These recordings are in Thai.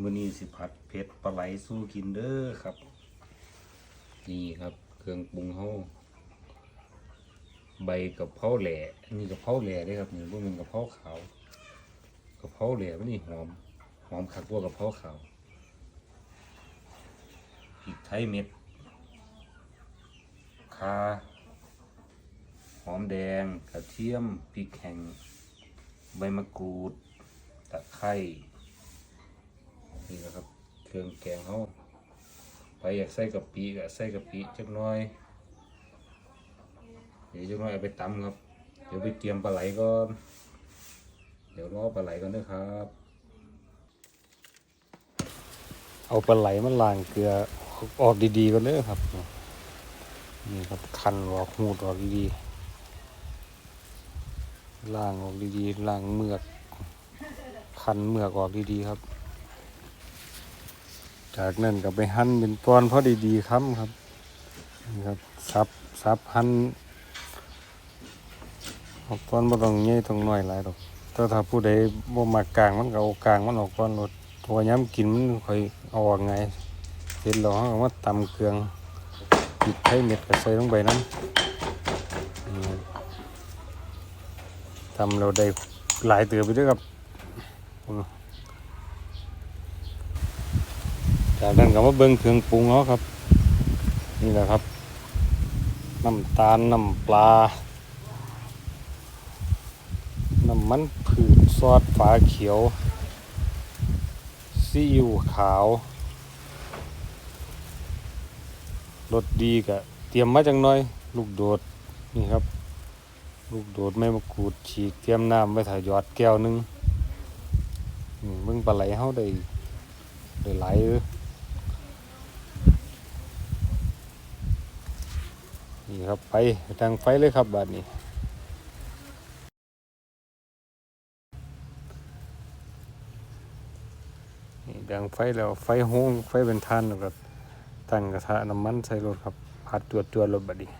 มื้อนี้สิผัดเผ็ดปลาไหลสู้กินเด้อครับ นี่ครับ เครื่องปรุงเฮาใบกะเพราแหล่นี่กะเพราแหล่ด้อครับนี่บ่แม่นกะเพราขาวกะเพราแหล่มันนี่หอมหอมคักกว่ากะเพราขาวพริกไทยเม็ดข่าหอมแดงกระเทียมพริกแห้งใบมะกรูดตะไคร้ นี่นะครับ เครื่องแกงเขาไปอยากใส่กะปิก็ใส่กะปิจักหน้อยเดี๋ยวจักหน้อยเอาไปตำครับ เดี๋ยวไปเตรียมปลาไหลก่อนเดี๋ยวรอปลาไหลก่อนด้วยครับ เอาปลาไหลมาล้างเกลือออกดีๆก่อนเด้อครับ นี่ครับคันออกหูดออกดีๆล้างออกดีๆล้างเมือกคันเมือกออกดีๆครับ จากนั้นก็ไปหั่นเป็นตอนพอดีๆครับครับนี่ครับซับซับหั่นเอาตอนบ่ต้องใหญ่ต้องน้อยหลายดอกแต่ถ้าผู้ใดบ่มักกลางมันก็เอากลางมันออกก่อนโลดเพราะว่าย้ำกินมันค่อยออกไงเสร็จแล้วเราก็มาตำเครื่องพริกไทยเม็ดก็ใส่ลงไปนั้นี่ครับตำเราได้หลายเตือไปด้วยครับ จากนั้นก็มาเบิ่งเครื่องปรุงเนาะครับ นี่แหละครับ น้ำตาลน้ำปลา น้ำมันผืดซอสฝาเขียว ซีอิ๊วขาวรสดีกะเตรียมมาจังหน่อย ลูกโดดนี่ครับ ลูกโดดไม่มะกรูดฉีกเตรียมน้ำไว้ถ่ายหยอดแก้วหนึงนี่เบิ่งปลาไหลเฮาได้ได้ไหลายเด้อ นี่ ครับไปทางไฟเลยครับบาดนี้นี่ดังไฟแล้วไฟโห้งไฟเป็นทานแล้วก็ตั้งกระทะน้ำมันใส่รถครับผัดจวตัวรถบัดนี้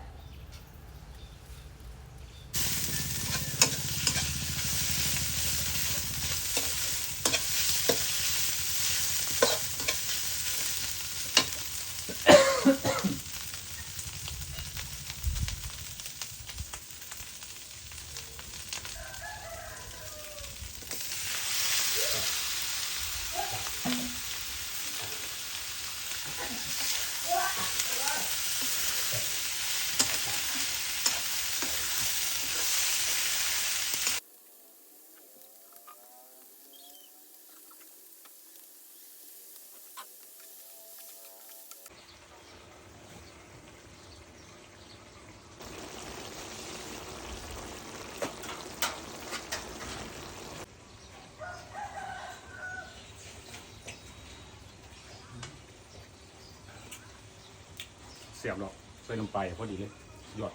สียบหรอกใส่ลงไปพอดีเลยหยอด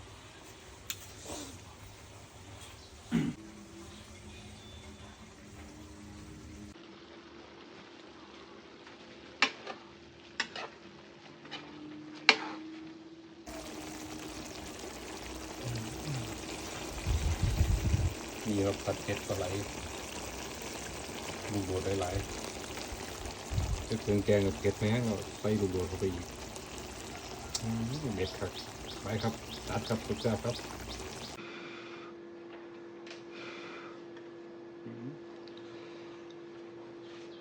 นี่ครับผัดเผ็ดปลาไหลลูกโดดหลายๆจะเครื่องแกงกับเผ็ดไหมฮะก็ใส่ลูกโดดเข้าไปอีก เด็ดครับไปครับตัดครับทุกเจ้าครับ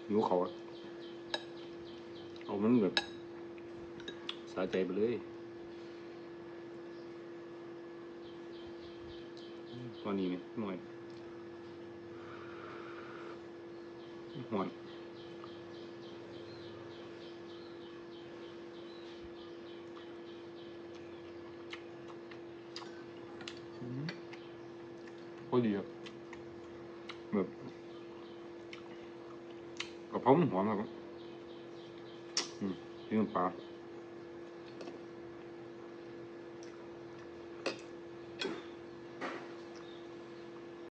หิวเขาอะเอามันแบบสาใจไปเลยตอนนี้ไหมหน่อยหอน โคตรดีครับแบบกระเพรามันหอมครับอืมนี่น้ำปลา